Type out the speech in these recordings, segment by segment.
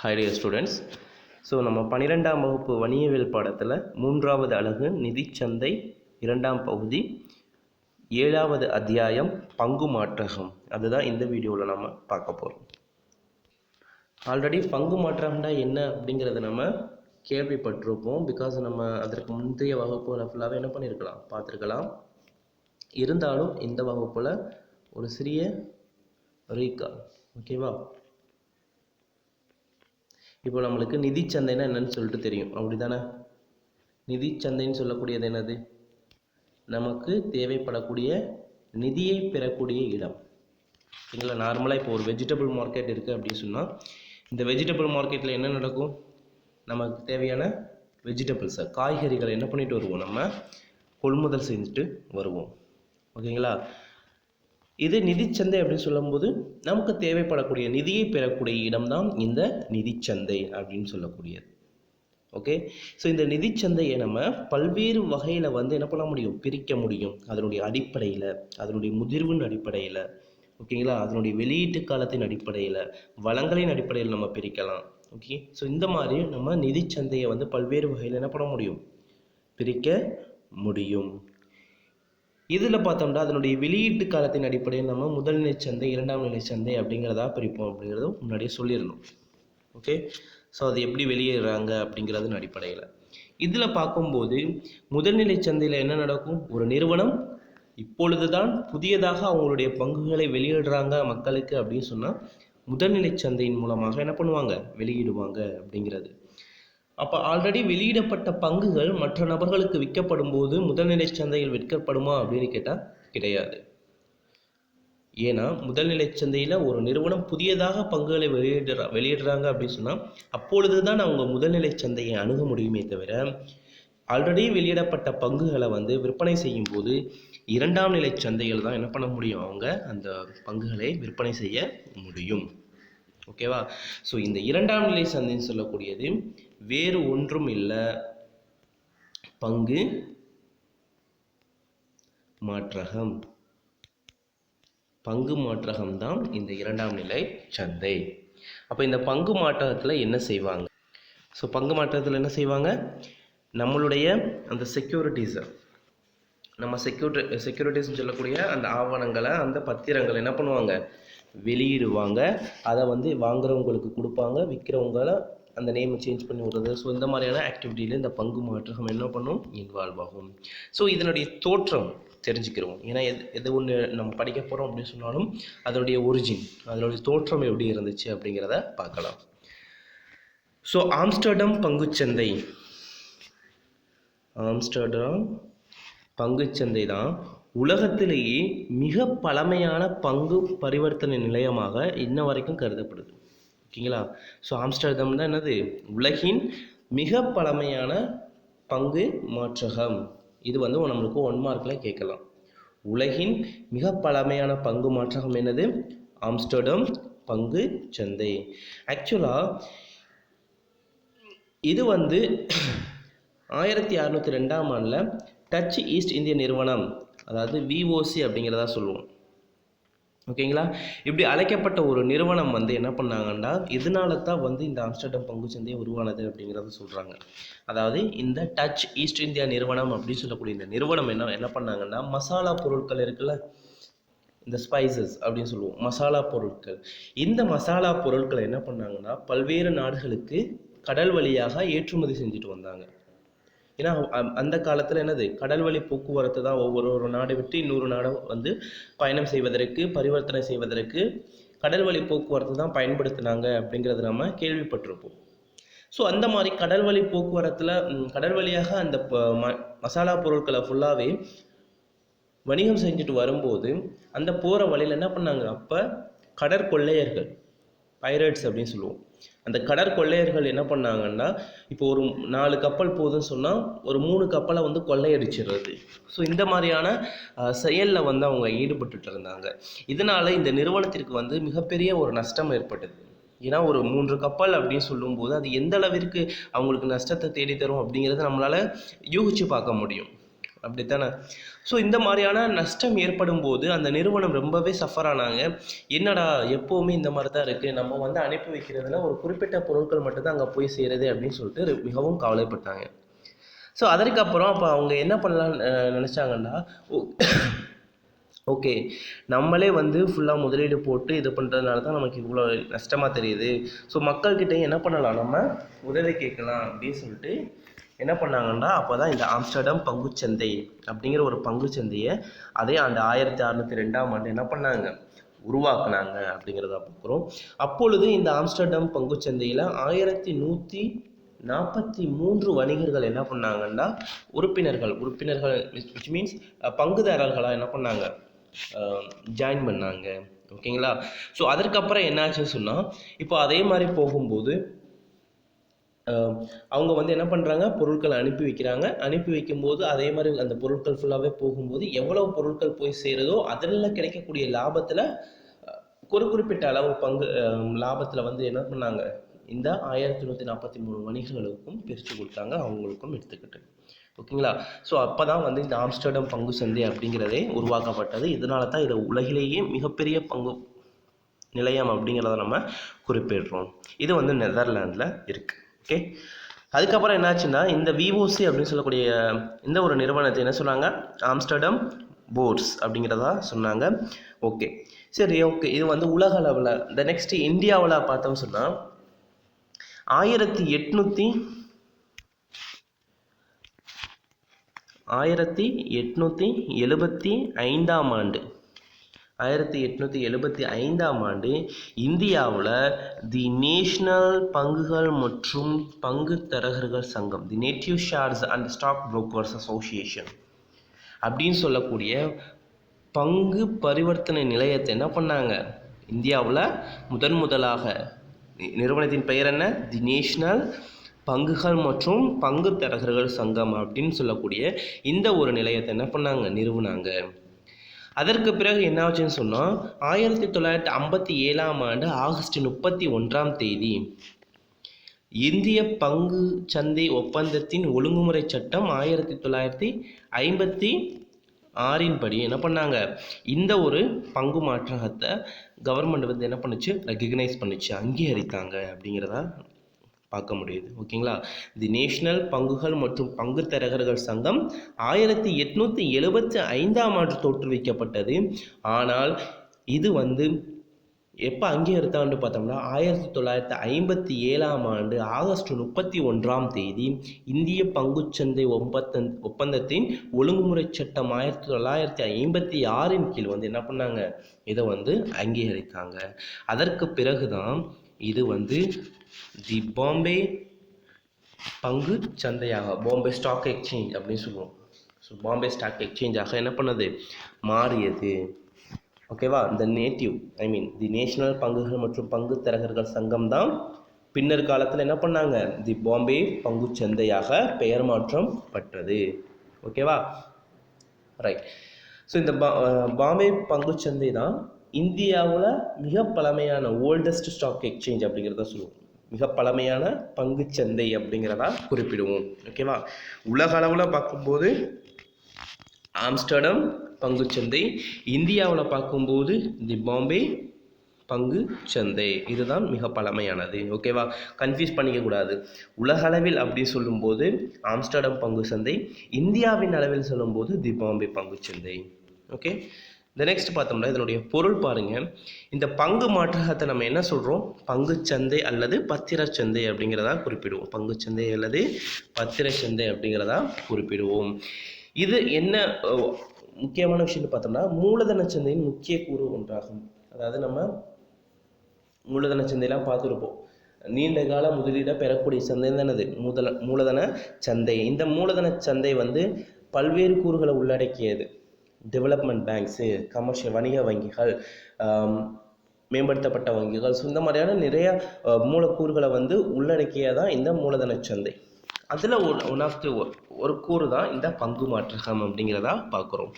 High dear students so நம்ம பன்னிரெண்டாம் வகுப்பு வணிகவியல் பாடத்தில் மூன்றாவது அழகு நிதிச்சந்தை இரண்டாம் பகுதி ஏழாவது அத்தியாயம் பங்கு மாற்றகம். அதுதான் இந்த வீடியோவில் நம்ம பார்க்க போகிறோம் ஆல்ரெடி பங்கு மாற்றம்னா என்ன அப்படிங்கிறத நம்ம கேள்விப்பட்டிருப்போம். பிகாஸ் நம்ம அதற்கு முந்தைய வகுப்புகளை ஃபுல்லாகவே என்ன பண்ணியிருக்கலாம் பார்த்துருக்கலாம். இருந்தாலும் இந்த வகுப்பில் ஒரு சிறிய ரீகால் ஓகேவா இப்போ நம்மளுக்கு நிதிச்சந்தைனா என்னன்னு சொல்லிட்டு தெரியும். அப்படிதானே நிதிச்சந்தைன்னு சொல்லக்கூடியது என்னது? நமக்கு தேவைப்படக்கூடிய நிதியை பெறக்கூடிய இடம். சரிங்களா? நார்மலாக இப்போ ஒரு வெஜிடபிள் மார்க்கெட் இருக்குது அப்படின்னு சொன்னால் இந்த வெஜிடபிள் மார்க்கெட்டில் என்ன நடக்கும்? நமக்கு தேவையான வெஜிடபிள்ஸை காய்கறிகளை என்ன பண்ணிட்டு வருவோம்? நம்ம கொள்முதல் செஞ்சுட்டு வருவோம். ஓகேங்களா? இது நிதிச்சந்தை அப்படின்னு சொல்லும்போது நமக்கு தேவைப்படக்கூடிய நிதியை பெறக்கூடிய இடம்தான் இந்த நிதிச்சந்தை அப்படின்னு சொல்லக்கூடியது. ஓகே ஸோ இந்த நிதிச்சந்தையை நம்ம பல்வேறு வகையில் வந்து என்ன பண்ண முடியும்? பிரிக்க முடியும். அதனுடைய அடிப்படையில் அதனுடைய முதிர்வின் அடிப்படையில் ஓகேங்களா அதனுடைய வெளியீட்டு காலத்தின் அடிப்படையில் வளங்களின் அடிப்படையில் நம்ம பிரிக்கலாம். ஓகே ஸோ இந்த மாதிரி நம்ம நிதிச்சந்தையை வந்து பல்வேறு வகையில் என்ன பண்ண முடியும்? பிரிக்க முடியும். இதில் பார்த்தோம்னா அதனுடைய வெளியீட்டு காலத்தின் அடிப்படையில் நம்ம முதல் நிலை சந்தை இரண்டாம் நிலை சந்தை அப்படிங்கிறதா பிரிப்போம் அப்படிங்கிறதும் முன்னாடியே சொல்லிடணும். ஓகே ஸோ அது எப்படி வெளியேறாங்க அப்படிங்கிறதன் அடிப்படையில். இதில் பார்க்கும்போது முதல்நிலை சந்தையில் என்ன நடக்கும்? ஒரு நிறுவனம் இப்பொழுது தான் புதியதாக அவங்களுடைய பங்குகளை வெளியிடுறாங்க மக்களுக்கு அப்படின்னு சொன்னால் முதல்நிலை சந்தையின் மூலமாக என்ன பண்ணுவாங்க? வெளியிடுவாங்க அப்படிங்கிறது. அப்போ ஆல்ரெடி வெளியிடப்பட்ட பங்குகள் மற்ற நபர்களுக்கு விற்கப்படும் போது முதல்நிலை சந்தையில் விற்கப்படுமா அப்படின்னு கேட்டால் கிடையாது. ஏன்னா முதல்நிலை சந்தையில் ஒரு நிறுவனம் புதியதாக பங்குகளை வெளியிடுற வெளியிடுறாங்க அப்படின்னு சொன்னால் அப்பொழுது தான் அவங்க முதல்நிலை சந்தையை அணுக முடியுமே தவிர ஆல்ரெடி வெளியிடப்பட்ட பங்குகளை வந்து விற்பனை செய்யும் போது இரண்டாம் நிலை சந்தையில் தான் என்ன பண்ண முடியும்? அவங்க அந்த பங்குகளை விற்பனை செய்ய முடியும். ஓகேவா ஸோ இந்த இரண்டாம் நிலை சந்தைன்னு சொல்லக்கூடியது வேறு ஒன்றும் இல்லை. பங்கு மாற்றகம். பங்கு மாற்றகம் தான் இந்த இரண்டாம் நிலை சந்தை. அப்போ இந்த பங்கு மாற்றகத்தில் என்ன செய்வாங்க? ஸோ பங்கு மாற்றத்தில் என்ன செய்வாங்க? நம்மளுடைய அந்த செக்யூரிட்டிஸை நம்ம செக்யூரிட்டி செக்யூரிட்டிஸ்னு சொல்லக்கூடிய அந்த ஆவணங்களை அந்த பத்திரங்களை என்ன பண்ணுவாங்க? வெளியிடுவாங்க. அதை வந்து வாங்குறவங்களுக்கு கொடுப்பாங்க விற்கிறவங்கள அந்த நேமை சேஞ்ச் பண்ணி விடுறது. ஸோ இந்த மாதிரியான ஆக்டிவிட்டியில் இந்த பங்கு மாற்றம் என்ன பண்ணும்? இன்வால்வ் ஆகும். ஸோ இதனுடைய தோற்றம் தெரிஞ்சுக்கிறோம். ஏன்னா எது எது ஒன்று நம்ம படிக்க போகிறோம் அப்படின்னு சொன்னாலும் அதனுடைய ஒரிஜின் அதனுடைய தோற்றம் எப்படி இருந்துச்சு அப்படிங்கிறத பார்க்கலாம். ஸோ ஆம்ஸ்டர்டம் பங்குச்சந்தை. ஆம்ஸ்டர்டாம் பங்குச்சந்தை தான் உலகத்திலேயே மிக பழமையான பங்கு பரிவர்த்தனை நிலையமாக இன்ன வரைக்கும் கருதப்படுது. ஓகேங்களா ஸோ ஆம்ஸ்டர்டம் தான் என்னது? உலகின் மிக பழமையான பங்கு மாற்றகம். இது வந்து நம்மளுக்கு ஒன் மார்க்கில் கேட்கலாம். உலகின் மிக பழமையான பங்கு மாற்றகம் என்னது? ஆம்ஸ்டர்டம் பங்கு சந்தை. ஆக்சுவலாக இது வந்து ஆயிரத்தி அறநூற்றி ரெண்டாம் ஆண்டில் டச் ஈஸ்ட் இந்திய நிறுவனம் அதாவது விஓசி அப்படிங்கிறதா சொல்லுவோம். ஓகேங்களா? இப்படி அழைக்கப்பட்ட ஒரு நிறுவனம் வந்து என்ன பண்ணாங்கன்னா இதனால தான் வந்து இந்த ஆம்ஸ்டர்டம் பங்குச்சந்தை உருவானது அப்படிங்கிறத சொல்கிறாங்க அதாவது இந்த டச் ஈஸ்ட் இந்தியா நிறுவனம் அப்படின்னு சொல்லக்கூடிய இந்த நிறுவனம் என்ன என்ன பண்ணாங்கன்னா மசாலா பொருட்கள் இருக்குல்ல இந்த ஸ்பைசஸ் அப்படின்னு சொல்லுவோம் மசாலா பொருட்கள். இந்த மசாலா பொருட்களை என்ன பண்ணாங்கன்னா பல்வேறு நாடுகளுக்கு கடல் வழியாக ஏற்றுமதி செஞ்சுட்டு வந்தாங்க. ஏன்னா அந்த காலத்தில் என்னது? கடல் வழி போக்குவரத்து தான் ஒவ்வொரு ஒரு நாடை விட்டு இன்னொரு நாடை வந்து பயணம் செய்வதற்கு பரிவர்த்தனை செய்வதற்கு கடல் வழி போக்குவரத்து தான் பயன்படுத்தினாங்க அப்படிங்கிறது நம்ம கேள்விப்பட்டிருப்போம். ஸோ அந்த மாதிரி கடல் வழி போக்குவரத்தில் கடல் வழியாக அந்த மசாலா பொருட்களை ஃபுல்லாகவே வணிகம் செஞ்சுட்டு வரும்போது அந்த போகிற வழியில் என்ன பண்ணாங்க? அப்போ கடற்கொள்ளையர்கள் பைரட்ஸ் அப்படின்னு சொல்லுவோம். அந்த கடற்கொள்ளையர்கள் என்ன பண்ணாங்கன்னா இப்போ ஒரு நாலு கப்பல் போகுதுன்னு சொன்னால் ஒரு மூணு கப்பலை வந்து கொள்ளையடிச்சிடுறது. ஸோ இந்த மாதிரியான செயலில் வந்து அவங்க ஈடுபட்டுட்டு இருந்தாங்க. இதனால் இந்த நிறுவனத்திற்கு வந்து மிகப்பெரிய ஒரு நஷ்டம் ஏற்பட்டது. ஏன்னா ஒரு மூன்று கப்பல் அப்படின்னு சொல்லும்போது அது எந்த அளவிற்கு அவங்களுக்கு நஷ்டத்தை தேடித்தரும் அப்படிங்கிறத நம்மளால் யூகிச்சு பார்க்க முடியும். அப்படித்தானே? ஸோ இந்த மாதிரியான நஷ்டம் ஏற்படும் போது அந்த நிறுவனம் ரொம்பவே சஃபர் ஆனாங்க. என்னடா எப்போவுமே இந்த மாதிரி தான் இருக்குது நம்ம வந்து அனுப்பி வைக்கிறதுல ஒரு குறிப்பிட்ட பொருட்கள் மட்டும்தான் அங்கே போய் சேருது அப்படின்னு சொல்லிட்டு மிகவும் கவலைப்பட்டாங்க. ஸோ அதற்கப்புறம் அப்போ அவங்க என்ன பண்ணலாம்னு நினச்சாங்கன்னா ஓகே நம்மளே வந்து ஃபுல்லாக முதலீடு போட்டு இது பண்ணுறதுனால தான் நமக்கு இவ்வளோ நஷ்டமாக தெரியுது. ஸோ மக்கள்கிட்ட என்ன பண்ணலாம்? நம்ம உதவி கேட்கலாம் அப்படின்னு சொல்லிட்டு என்ன பண்ணாங்கன்னா அப்போ தான் இந்த ஆம்ஸ்டர்டம் பங்குச்சந்தை அப்படிங்கிற ஒரு பங்குச்சந்தையை அதே ஆண்டு ஆயிரத்தி அறநூற்றி ரெண்டாம் ஆண்டு என்ன பண்ணாங்க? உருவாக்குனாங்க அப்படிங்கிறத பார்க்குறோம். அப்பொழுது இந்த ஆம்ஸ்டர்டம் பங்குச்சந்தையில் ஆயிரத்தி நூற்றி நாற்பத்தி மூன்று வணிகர்கள் என்ன பண்ணாங்கன்னா உறுப்பினர்கள் உறுப்பினர்கள் விச் மீன்ஸ் பங்குதாரர்களாக என்ன பண்ணாங்க? ஜாயின் பண்ணாங்க. ஓகேங்களா ஸோ அதற்கப்புறம் என்னாச்சுன்னு சொன்னால் இப்போ அதே மாதிரி போகும்போது அவங்க வந்து என்ன பண்ணுறாங்க பொருட்களை அனுப்பி வைக்கிறாங்க. அனுப்பி வைக்கும்போது அதே மாதிரி அந்த பொருட்கள் ஃபுல்லாகவே போகும்போது எவ்வளோ பொருட்கள் போய் சேருதோ அதில் கிடைக்கக்கூடிய லாபத்தில் ஒரு குறிப்பிட்ட அளவு பங்கு லாபத்தில் வந்து என்ன பண்ணாங்க? இந்த ஆயிரத்தி நூற்றி நாற்பத்தி மூணு வணிகர்களுக்கும் பிரித்து கொடுத்தாங்க. அவங்களுக்கும் எடுத்துக்கிட்டு. ஓகேங்களா? ஸோ அப்போ தான் வந்து இந்த ஆம்ஸ்டர்டம் பங்கு சந்தை அப்படிங்கிறதே உருவாக்கப்பட்டது. இதனால தான் இதை உலகிலேயே மிகப்பெரிய பங்கு நிலையம் அப்படிங்கிறத நம்ம குறிப்பிடுறோம். இது வந்து நெதர்லாண்டில் இருக்குது ஓகே அதுக்கப்புறம் என்னாச்சுன்னா இந்த விஓசி அப்படின்னு சொல்லக்கூடிய இந்த ஒரு நிறுவனத்தை என்ன சொன்னாங்க? ஆம்ஸ்டர்டம் போர்ட்ஸ் அப்படிங்கிறதா சொன்னாங்க. ஓகே சரி ஓகே இது வந்து உலக அளவில் இந்த நெக்ஸ்ட் இந்தியாவில் பார்த்தோம் சொன்னால் ஆயிரத்தி எட்நூற்றி ஆயிரத்தி எட்நூற்றி எழுபத்தி ஐந்தாம் ஆண்டு. ஆயிரத்தி எட்நூற்றி எழுபத்தி ஐந்தாம் ஆண்டு இந்தியாவில் தி நேஷ்னல் பங்குகள் மற்றும் பங்கு தரகர்கள் சங்கம் the native shares and stock brokers association அப்படின்னு சொல்லக்கூடிய பங்கு பரிவர்த்தனை நிலையத்தை என்ன பண்ணாங்க? இந்தியாவில் முதன் முதலாக நிறுவனத்தின் பெயர் என்ன? தி நேஷ்னல் பங்குகள் மற்றும் பங்கு தரகர்கள் சங்கம் அப்படின்னு சொல்லக்கூடிய இந்த ஒரு நிலையத்தை என்ன பண்ணாங்க? நிறுவனாங்க. அதற்கு பிறகு என்ன ஆச்சுன்னு சொன்னால் ஆயிரத்தி தொள்ளாயிரத்தி ஐம்பத்தி ஏழாம் ஆண்டு ஆகஸ்ட் முப்பத்தி ஒன்றாம் தேதி. இந்திய பங்கு சந்தை ஒப்பந்தத்தின் ஒழுங்குமுறை சட்டம் ஆயிரத்தி தொள்ளாயிரத்தி ஐம்பத்தி ஆறின் படி என்ன பண்ணாங்க? இந்த ஒரு பங்கு மாற்றத்தை கவர்மெண்ட் வந்து என்ன பண்ணுச்சு? ரெக்கக்னைஸ் பண்ணுச்சு அங்கீகரித்தாங்க அப்படிங்கிறதா பார்க்க முடியுது. ஓகேங்களா? தி நேஷனல் பங்குகள் மற்றும் பங்கு தரகர்கள் சங்கம் ஆயிரத்தி எட்நூற்றி எழுபத்தி ஐந்தாம் ஆண்டு தோற்றுவிக்கப்பட்டது. ஆனால் இது வந்து எப்போ அங்கீகரித்தான்னு பார்த்தோம்னா ஆயிரத்தி தொள்ளாயிரத்தி ஐம்பத்தி ஏழாம் ஆண்டு ஆகஸ்ட் முப்பத்தி ஒன்றாம் தேதி இந்திய பங்குச்சந்தை ஒப்பந்தன் ஒப்பந்தத்தின் ஒழுங்குமுறை சட்டம் ஆயிரத்தி தொள்ளாயிரத்தி ஐம்பத்தி ஆறின் கீழ் வந்து என்ன பண்ணாங்க? இதை வந்து அங்கீகரித்தாங்க. அதற்கு பிறகுதான் இது வந்து தி பாம்பே பங்கு சந்தையாக பாம்பே ஸ்டாக் எக்ஸ்சேஞ்ச் அப்படின்னு சொல்லுவோம். ஸோ பாம்பே ஸ்டாக் எக்ஸ்சேஞ்சாக என்ன பண்ணது? மாறியது. ஓகேவா இந்த நேட்டிவ் ஐ மீன் தி நேஷனல் பங்குகள் மற்றும் பங்கு தரகர்கள் சங்கம் தான் பின்னர் காலத்தில் என்ன பண்ணாங்க? தி பாம்பே பங்கு சந்தையாக பெயர் மாற்றம் பட்டது ஓகேவா ரைட் ஸோ இந்த பா பாம்பே பங்கு சந்தை தான் இந்தியாவில் மிக பழமையான ஓல்டஸ்ட் ஸ்டாக் எக்ஸ்சேஞ்ச் அப்படிங்கிறத சொல்லுவோம். மிக பழமையான பங்குச்சந்தை அப்படிங்கிறதா குறிப்பிடுவோம். ஓகேவா உலக அளவில் பார்க்கும்போது ஆம்ஸ்டர்டம் பங்குச்சந்தை இந்தியாவில் பார்க்கும்போது தி பாம்பே பங்கு சந்தை இதுதான் மிக பழமையானது. ஓகேவா கன்ஃபியூஸ் பண்ணிக்க கூடாது. அப்படி சொல்லும்போது ஆம்ஸ்டர்டம் பங்கு சந்தை இந்தியாவின் அளவில் சொல்லும்போது தி பாம்பே பங்கு சந்தை ஓகே இந்த நெக்ஸ்ட் பார்த்தோம்னா இதனுடைய பொருள் பாருங்க. இந்த பங்கு மாற்றகத்தை நம்ம என்ன சொல்கிறோம் பங்குச்சந்தை அல்லது பத்திரச்சந்தை அப்படிங்கிறதா குறிப்பிடுவோம். பங்குச்சந்தை அல்லது பத்திரச்சந்தை அப்படிங்கிறதா குறிப்பிடுவோம். இது என்ன முக்கியமான விஷயம்னு பார்த்தோம்னா மூலதன சந்தையின் முக்கிய கூறு ஒன்றாகும். அதாவது நம்ம மூலதன சந்தையெல்லாம் பார்த்துருப்போம். நீண்ட கால முதலீடை பெறக்கூடிய சந்தை தானது மூதல மூலதன சந்தை. இந்த மூலதன சந்தை வந்து பல்வேறு கூறுகளை உள்ளடக்கியது. டெவலப்மெண்ட் பேங்க்ஸு கமர்ஷியல் வணிக வங்கிகள் மேம்படுத்தப்பட்ட வங்கிகள். ஸோ இந்த மாதிரியான நிறைய மூலக்கூறுகளை வந்து உள்ளடக்கியதான் இந்த மூலதன சந்தை. அதில் ஒன் ஒன் ஆஃப் தி ஒரு கூறு தான் இந்த பங்கு மாற்றகம் அப்படிங்கிறதா பார்க்குறோம்.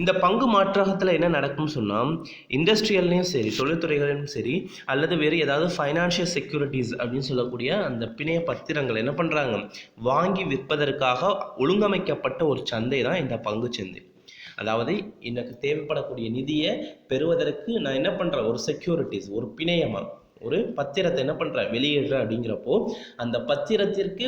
இந்த பங்கு மாற்றகத்தில் என்ன நடக்கும்னு சொன்னால் இண்டஸ்ட்ரியல்லையும் சரி தொழில்துறைகளிலும் சரி அல்லது வேறு ஏதாவது ஃபைனான்ஷியல் செக்யூரிட்டிஸ் அப்படின்னு சொல்லக்கூடிய அந்த பிணைய பத்திரங்கள் என்ன பண்ணுறாங்க வாங்கி விற்பதற்காக ஒழுங்கமைக்கப்பட்ட ஒரு சந்தை தான் இந்த பங்கு சந்தை. அதாவது எனக்கு தேவைப்படக்கூடிய நிதியை பெறுவதற்கு நான் என்ன பண்ணுறேன் ஒரு செக்யூரிட்டிஸ் ஒரு பிணையமாக ஒரு பத்திரத்தை என்ன பண்ணுறேன் வெளியிடுறேன் அப்படிங்கிறப்போ அந்த பத்திரத்திற்கு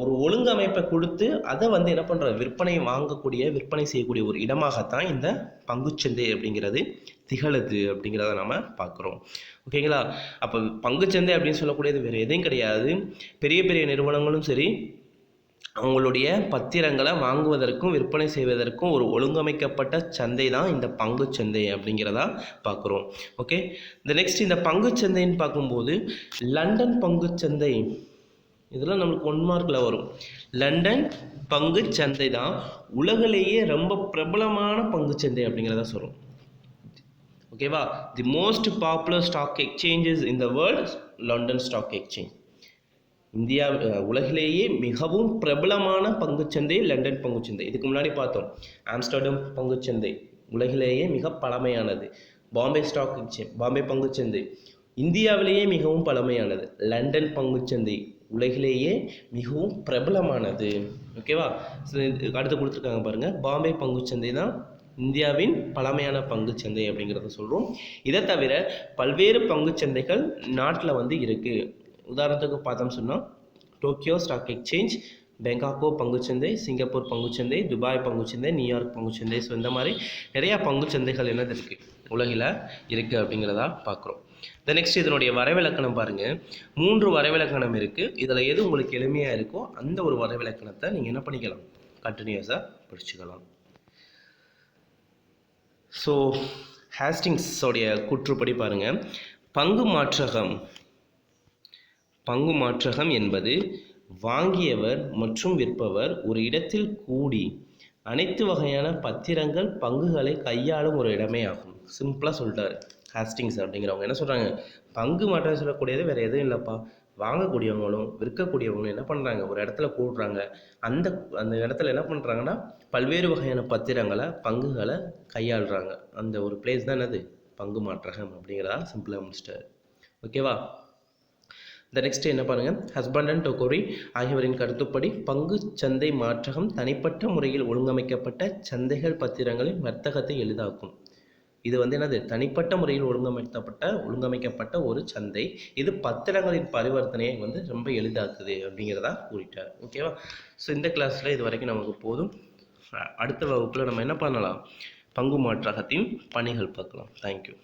ஒரு ஒழுங்கமைப்பை கொடுத்து அதை வந்து என்ன பண்ணுற விற்பனை வாங்கக்கூடிய விற்பனை செய்யக்கூடிய ஒரு இடமாகத்தான் இந்த பங்குச்சந்தை அப்படிங்கிறது திகழுது அப்படிங்கிறத நம்ம பார்க்குறோம். ஓகேங்களா? அப்போ பங்குச்சந்தை அப்படின்னு சொல்லக்கூடியது வேறு எதுவும் கிடையாது. பெரிய பெரிய நிறுவனங்களும் சரி அவங்களுடைய பத்திரங்களை வாங்குவதற்கும் விற்பனை செய்வதற்கும் ஒரு ஒழுங்கமைக்கப்பட்ட சந்தை தான் இந்த பங்குச் சந்தை அப்படிங்கிறதா பார்க்குறோம். ஓகே இந்த நெக்ஸ்ட் இந்த பங்குச் சந்தைன்னு பார்க்கும்போது லண்டன் பங்குச்சந்தை இதெல்லாம் நம்மளுக்கு ஒன் மார்க்கில் வரும். லண்டன் பங்குச் சந்தை தான் உலகிலேயே ரொம்ப பிரபலமான பங்குச் சந்தை அப்படிங்கிறத சொல்கிறோம் ஓகேவா the most popular stock exchanges in the world London stock exchange India உலகிலேயே மிகவும் பிரபலமான பங்குச்சந்தை லண்டன் பங்குச்சந்தை. இதுக்கு முன்னாடி பார்த்தோம். ஆம்ஸ்டர்டம் பங்குச்சந்தை உலகிலேயே மிக பழமையானது. பாம்பே ஸ்டாக் எக்ஸ்சேஞ்ச் பாம்பே பங்குச்சந்தை இந்தியாவிலேயே மிகவும் பழமையானது. லண்டன் பங்குச்சந்தை உலகிலேயே மிகவும் பிரபலமானது. ஓகேவா இது அடுத்து கொடுத்துருக்காங்க பாருங்கள் பாம்பே பங்குச்சந்தை தான் இந்தியாவின் பழமையான பங்குச்சந்தை அப்படிங்கிறத சொல்கிறோம் இதை தவிர பல்வேறு பங்குச்சந்தைகள் நாட்டில் வந்து இருக்குது உதாரணத்துக்கு பார்த்தோம் சொன்னால் டோக்கியோ ஸ்டாக் எக்ஸ்சேஞ்ச் பெங்காக்கோ பங்குச்சந்தை சிங்கப்பூர் பங்குச்சந்தை துபாய் பங்குச்சந்தை நியூயார்க் பங்குச்சந்தை. ஸோ இந்த மாதிரி நிறையா பங்குச்சந்தைகள் என்னது இருக்குது உலகில் இருக்குது அப்படிங்கிறதா பார்க்குறோம். த நெக்ஸ்ட் இதனுடைய வரைவிலக்கணம் பாருங்கள் மூன்று வரைவிலக்கணம் இருக்குது இதில் எது உங்களுக்கு எளிமையாக இருக்கோ அந்த ஒரு வரைவிலக்கணத்தை நீங்கள் என்ன பண்ணிக்கலாம்? கண்டினியூஸாக படிச்சுக்கலாம். ஸோ ஹேஸ்டிங்ஸோடைய கூற்றுப்படி பாருங்கள் பங்கு மாற்றகம் பங்கு மாற்றகம் என்பது வாங்கியவர் மற்றும் விற்பவர் ஒரு இடத்தில் கூடி அனைத்து வகையான பத்திரங்கள் பங்குகளை கையாளும் ஒரு இடமே ஆகும். சிம்பிளாக சொல்லிட்டாரு. ஹாஸ்டிங்ஸ் அப்படிங்கிறவங்க. என்ன சொல்கிறாங்க பங்கு மாற்றம் சொல்லக்கூடியது வேறு எதுவும் இல்லைப்பா. வாங்கக்கூடியவங்களும் விற்கக்கூடியவங்களும் என்ன பண்ணுறாங்க ஒரு இடத்துல கூடுறாங்க. அந்த அந்த இடத்துல என்ன பண்ணுறாங்கன்னா பல்வேறு வகையான பத்திரங்களை பங்குகளை கையாளுறாங்க. அந்த ஒரு பிளேஸ் தான் என்னது? பங்கு மாற்றகம் அப்படிங்கிறதா சிம்பிளாக முடிச்சிட்டாரு. ஓகேவா இந்த நெக்ஸ்ட் என்ன பாருங்கள் ஹஸ்பண்ட் அண்ட் டொகோரி ஆகியோரின் கருத்துப்படி பங்கு சந்தை மாற்றகம் தனிப்பட்ட முறையில் ஒழுங்கமைக்கப்பட்ட சந்தைகள் பத்திரங்களின் வர்த்தகத்தை எளிதாக்கும். இது வந்து என்னது? தனிப்பட்ட முறையில் ஒழுங்கமைக்கப்பட்ட ஒழுங்கமைக்கப்பட்ட ஒரு சந்தை. இது பத்திரங்களின் பரிவர்த்தனையை வந்து ரொம்ப எளிதாக்குது அப்படிங்கிறதா கூறிட்டார். ஓகேவா ஸோ இந்த கிளாஸில் இது வரைக்கும் நமக்கு போதும். அடுத்த வகுப்பில் நம்ம என்ன பண்ணலாம்? பங்கு மாற்றகத்தையும் பணிகள் பார்க்கலாம். தேங்க்யூ